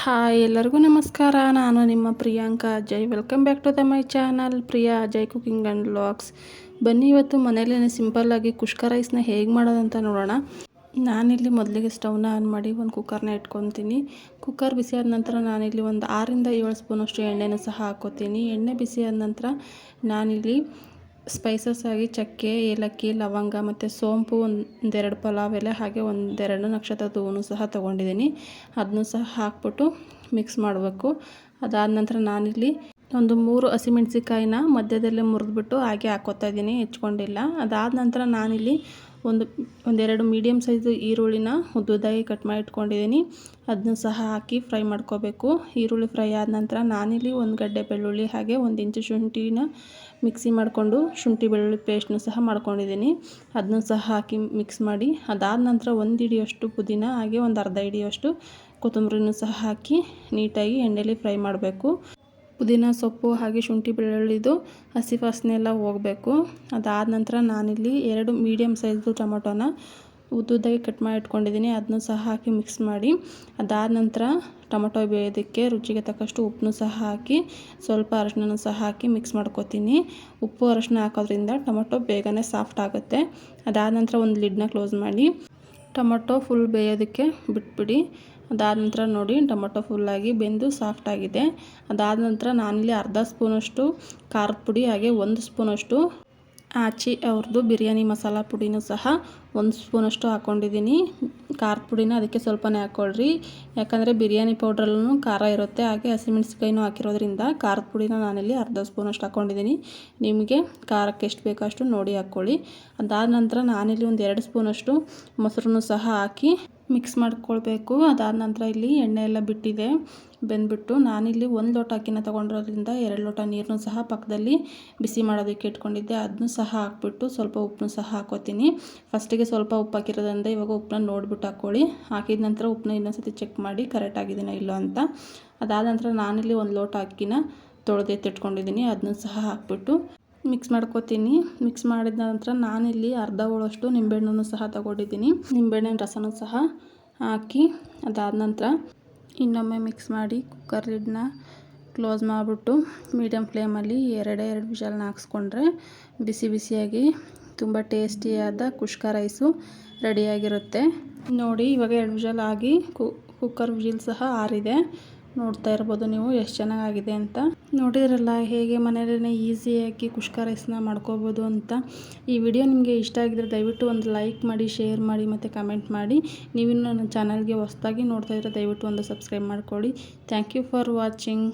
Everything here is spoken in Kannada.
ಹಾಯ್, ಎಲ್ಲರಿಗೂ ನಮಸ್ಕಾರ. ನಾನು ನಿಮ್ಮ Priyanka Ajay. Welcome back to the my channel Priya Ajay cooking and vlogs ಬನ್ನಿ ಇವತ್ತು ಮನೇಲೇ ಸಿಂಪಲ್ಲಾಗಿ ಕುಷ್ಕ ರೈಸ್ನ ಹೇಗೆ ಮಾಡೋದಂತ ನೋಡೋಣ. ನಾನಿಲ್ಲಿ ಮೊದಲಿಗೆ ಸ್ಟವ್ನ ಆನ್ ಮಾಡಿ ಒಂದು ಕುಕ್ಕರ್ನ ಇಟ್ಕೊತೀನಿ. ಕುಕ್ಕರ್ ಬಿಸಿ ಆದ ನಂತರ ನಾನಿಲ್ಲಿ ಒಂದು ಆರಿಂದ ಏಳು ಸ್ಪೂನಷ್ಟು ಎಣ್ಣೆನ ಸಹ ಹಾಕೋತೀನಿ. ಎಣ್ಣೆ ಬಿಸಿ ಆದ ನಂತರ ನಾನಿಲ್ಲಿ ಸ್ಪೈಸಸ್ ಆಗಿ ಚಕ್ಕೆ, ಏಲಕ್ಕಿ, ಲವಂಗ ಮತ್ತು ಸೋಂಪು ಒಂದೆರಡು ಪಲಾವ್ ಎಲೆ ಹಾಗೆ ಒಂದೆರಡು ನಕ್ಷತ್ರದ ಹೂವು ಸಹ ತೊಗೊಂಡಿದ್ದೀನಿ. ಅದನ್ನು ಸಹ ಹಾಕ್ಬಿಟ್ಟು ಮಿಕ್ಸ್ ಮಾಡಬೇಕು. ಅದಾದ ನಂತರ ನಾನಿಲ್ಲಿ ಒಂದು ಮೂರು ಹಸಿಮೆಣ್ಸಿಕಾಯಿನ ಮಧ್ಯದಲ್ಲೇ ಮುರಿದ್ಬಿಟ್ಟು ಹಾಗೆ ಹಾಕ್ಕೋತಾ ಇದ್ದೀನಿ, ಹೆಚ್ಕೊಂಡಿಲ್ಲ. ಅದಾದ ನಂತರ ನಾನಿಲ್ಲಿ ಒಂದು, ಒಂದೆರಡು ಮೀಡಿಯಮ್ ಸೈಜು ಈರುಳ್ಳಿನ ಉದ್ದುದಾಗಿ ಕಟ್ ಮಾಡಿ ಇಟ್ಕೊಂಡಿದ್ದೀನಿ. ಅದನ್ನು ಸಹ ಹಾಕಿ ಫ್ರೈ ಮಾಡ್ಕೋಬೇಕು. ಈರುಳ್ಳಿ ಫ್ರೈ ಆದ ನಂತರ ನಾನಿಲ್ಲಿ ಒಂದು ಗಡ್ಡೆ ಬೆಳ್ಳುಳ್ಳಿ ಹಾಗೆ ಒಂದು ಇಂಚು ಶುಂಠಿನ ಮಿಕ್ಸಿ ಮಾಡಿಕೊಂಡು ಶುಂಠಿ ಬೆಳ್ಳುಳ್ಳಿ ಪೇಸ್ಟ್ನು ಸಹ ಮಾಡ್ಕೊಂಡಿದ್ದೀನಿ. ಅದನ್ನು ಸಹ ಹಾಕಿ ಮಿಕ್ಸ್ ಮಾಡಿ, ಅದಾದ ನಂತರ ಒಂದು ಹಿಡಿಯಷ್ಟು ಪುದೀನ ಹಾಗೆ ಒಂದು ಅರ್ಧ ಹಿಡಿಯಷ್ಟು ಕೊತ್ತಂಬರಿನೂ ಸಹ ಹಾಕಿ ನೀಟಾಗಿ ಎಣ್ಣೆಯಲ್ಲಿ ಫ್ರೈ ಮಾಡಬೇಕು. ಪುದೀನ, ಸೊಪ್ಪು ಹಾಗೆ ಶುಂಠಿ ಬೆಳ್ಳುಳ್ಳಿದು ಹಸಿ ವಾಸನೆ ಎಲ್ಲ ಹೋಗಬೇಕು. ಅದಾದ ನಂತರ ನಾನಿಲ್ಲಿ ಎರಡು ಮೀಡಿಯಮ್ ಸೈಜ್ದು ಟೊಮೊಟೊನ ಉದ್ದುದ್ದಾಗಿ ಕಟ್ ಮಾಡಿ ಇಟ್ಕೊಂಡಿದ್ದೀನಿ. ಅದನ್ನು ಸಹ ಹಾಕಿ ಮಿಕ್ಸ್ ಮಾಡಿ. ಅದಾದ ನಂತರ ಟೊಮೊಟೊ ಬೇಯೋದಕ್ಕೆ ರುಚಿಗೆ ತಕ್ಕಷ್ಟು ಉಪ್ಪನ್ನು ಸಹ ಹಾಕಿ, ಸ್ವಲ್ಪ ಅರಶಿನ ಸಹ ಹಾಕಿ ಮಿಕ್ಸ್ ಮಾಡ್ಕೊತೀನಿ. ಉಪ್ಪು ಅರಶಿನ ಹಾಕೋದ್ರಿಂದ ಟೊಮೊಟೊ ಬೇಗನೆ ಸಾಫ್ಟ್ ಆಗುತ್ತೆ. ಅದಾದ ನಂತರ ಒಂದು ಲಿಡ್ನ ಕ್ಲೋಸ್ ಮಾಡಿ. ಟೊಮೊಟೊ ಫುಲ್ ಬೇಯೋದಕ್ಕೆ ಬಿಟ್ಬಿಡಿ. ಅದಾದ ನಂತರ ನೋಡಿ, ಟೊಮೊಟೊ ಫುಲ್ಲಾಗಿ ಬೆಂದು ಸಾಫ್ಟಾಗಿದೆ ಅದಾದ ನಂತರ ನಾನಿಲ್ಲಿ ಅರ್ಧ ಸ್ಪೂನಷ್ಟು ಖಾರದ ಪುಡಿ, ಹಾಗೆ ಒಂದು ಸ್ಪೂನಷ್ಟು ಆಚಿ ಅವ್ರದ್ದು ಬಿರಿಯಾನಿ ಮಸಾಲ ಪುಡಿನೂ ಸಹ ಒಂದು ಸ್ಪೂನಷ್ಟು ಹಾಕ್ಕೊಂಡಿದ್ದೀನಿ ಖಾರದ ಪುಡಿನ ಅದಕ್ಕೆ ಸ್ವಲ್ಪನೇ ಹಾಕ್ಕೊಳ್ರಿ ಯಾಕಂದರೆ ಬಿರಿಯಾನಿ ಪೌಡ್ರಲ್ಲೂ ಖಾರ ಇರುತ್ತೆ, ಹಾಗೆ ಹಸಿಮೆಣ್ಸಿಕಾಯಿನೂ ಹಾಕಿರೋದ್ರಿಂದ ಖಾರದ ಪುಡಿನ ನಾನಿಲ್ಲಿ ಅರ್ಧ ಸ್ಪೂನಷ್ಟು ಹಾಕ್ಕೊಂಡಿದ್ದೀನಿ ನಿಮಗೆ ಖಾರಕ್ಕೆ ಎಷ್ಟು ಬೇಕೋ ಅಷ್ಟು ನೋಡಿ ಹಾಕ್ಕೊಳ್ಳಿ. ಅದಾದ ನಂತರ ನಾನಿಲ್ಲಿ ಒಂದು ಎರಡು ಸ್ಪೂನಷ್ಟು ಮೊಸರನ್ನು ಸಹ ಹಾಕಿ ಮಿಕ್ಸ್ ಮಾಡ್ಕೊಳ್ಬೇಕು. ಅದಾದ ನಂತರ ಇಲ್ಲಿ ಎಣ್ಣೆ ಎಲ್ಲ ಬಿಟ್ಟಿದೆ. ಬೆಂದ್ಬಿಟ್ಟು ನಾನಿಲ್ಲಿ ಒಂದು ಲೋಟ ಅಕ್ಕಿನ ತೊಗೊಂಡಿರೋದ್ರಿಂದ ಎರಡು ಲೋಟ ನೀರನ್ನು ಸಹ ಪಕ್ಕದಲ್ಲಿ ಬಿಸಿ ಮಾಡೋದಕ್ಕೆ ಇಟ್ಕೊಂಡಿದ್ದೆ. ಅದನ್ನು ಸಹ ಹಾಕ್ಬಿಟ್ಟು ಸ್ವಲ್ಪ ಉಪ್ಪನ್ನು ಸಹ ಹಾಕೋತೀನಿ ಫಸ್ಟಿಗೆ ಸ್ವಲ್ಪ ಉಪ್ಪು ಹಾಕಿರೋದ್ರಿಂದ ಇವಾಗ ಉಪ್ಪನ್ನ ನೋಡಿಬಿಟ್ಟು ಹಾಕ್ಕೊಳ್ಳಿ. ಹಾಕಿದ ನಂತರ ಉಪ್ಪನ್ನ ಇನ್ನೊಂದ್ಸತಿ ಚೆಕ್ ಮಾಡಿ ಕರೆಕ್ಟ್ ಆಗಿದ್ದೀನ ಇಲ್ಲೋ ಅಂತ. ಅದಾದ ನಂತರ ನಾನಿಲ್ಲಿ ಒಂದು ಲೋಟ ಅಕ್ಕಿನ ತೊಳೆದೆತ್ತಿಟ್ಕೊಂಡಿದ್ದೀನಿ ಅದನ್ನು ಸಹ ಹಾಕ್ಬಿಟ್ಟು ಮಿಕ್ಸ್ ಮಾಡ್ಕೋತೀನಿ. ಮಿಕ್ಸ್ ಮಾಡಿದ ನಂತರ ನಾನಿಲ್ಲಿ ಅರ್ಧ ಹೋಳಷ್ಟು ನಿಂಬೆಹಣ್ಣು ಸಹ ತಗೊಂಡಿದ್ದೀನಿ. ನಿಂಬೆಹಣ್ಣಿನ ರಸನೂ ಸಹ ಹಾಕಿ ಅದಾದ ನಂತರ ಇನ್ನೊಮ್ಮೆ ಮಿಕ್ಸ್ ಮಾಡಿ ಕುಕ್ಕರ್ ಲಿಡ್ನ ಕ್ಲೋಸ್ ಮಾಡಿಬಿಟ್ಟು ಮೀಡಿಯಮ್ ಫ್ಲೇಮಲ್ಲಿ ಎರಡೇ ಎರಡು ವಿಷಾಲನ್ನ ಹಾಕ್ಸ್ಕೊಂಡ್ರೆ ಬಿಸಿ ಬಿಸಿಯಾಗಿ ತುಂಬ ಟೇಸ್ಟಿಯಾದ ಕುಷ್ಕ ರೈಸು ರೆಡಿಯಾಗಿರುತ್ತೆ ನೋಡಿ ಇವಾಗ ಎರಡು ವಿಷಲ್ ಆಗಿ ಕುಕ್ಕರ್ ವಿಜಿಲ್ ಸಹ ಆರಿದೆ. ನೋಡ್ತಾ ಇರ್ಬೋದು ನೀವು, ಎಷ್ಟು ಚೆನ್ನಾಗಾಗಿದೆ ಅಂತ. ನೋಡಿದ್ರಲ್ಲ, ಹೇಗೆ ಮನೆಯಲ್ಲೇ ಈಸಿಯಾಗಿ ಕುಷ್ಕ ರೈಸ್ನ ಮಾಡ್ಕೋಬೋದು ಅಂತ. ಈ ವಿಡಿಯೋ ನಿಮಗೆ ಇಷ್ಟ ಆಗಿದ್ರೆ ದಯವಿಟ್ಟು ಒಂದು ಲೈಕ್ ಮಾಡಿ ಶೇರ್ ಮಾಡಿ, ಮತ್ತು ಕಮೆಂಟ್ ಮಾಡಿ. ನೀವು ನನ್ನ ಚಾನಲ್ಗೆ ಹೊಸ್ದಾಗಿ ನೋಡ್ತಾ ಇದ್ರೆ ದಯವಿಟ್ಟು ಒಂದು ಸಬ್ಸ್ಕ್ರೈಬ್ ಮಾಡ್ಕೊಳ್ಳಿ. Thank you for watching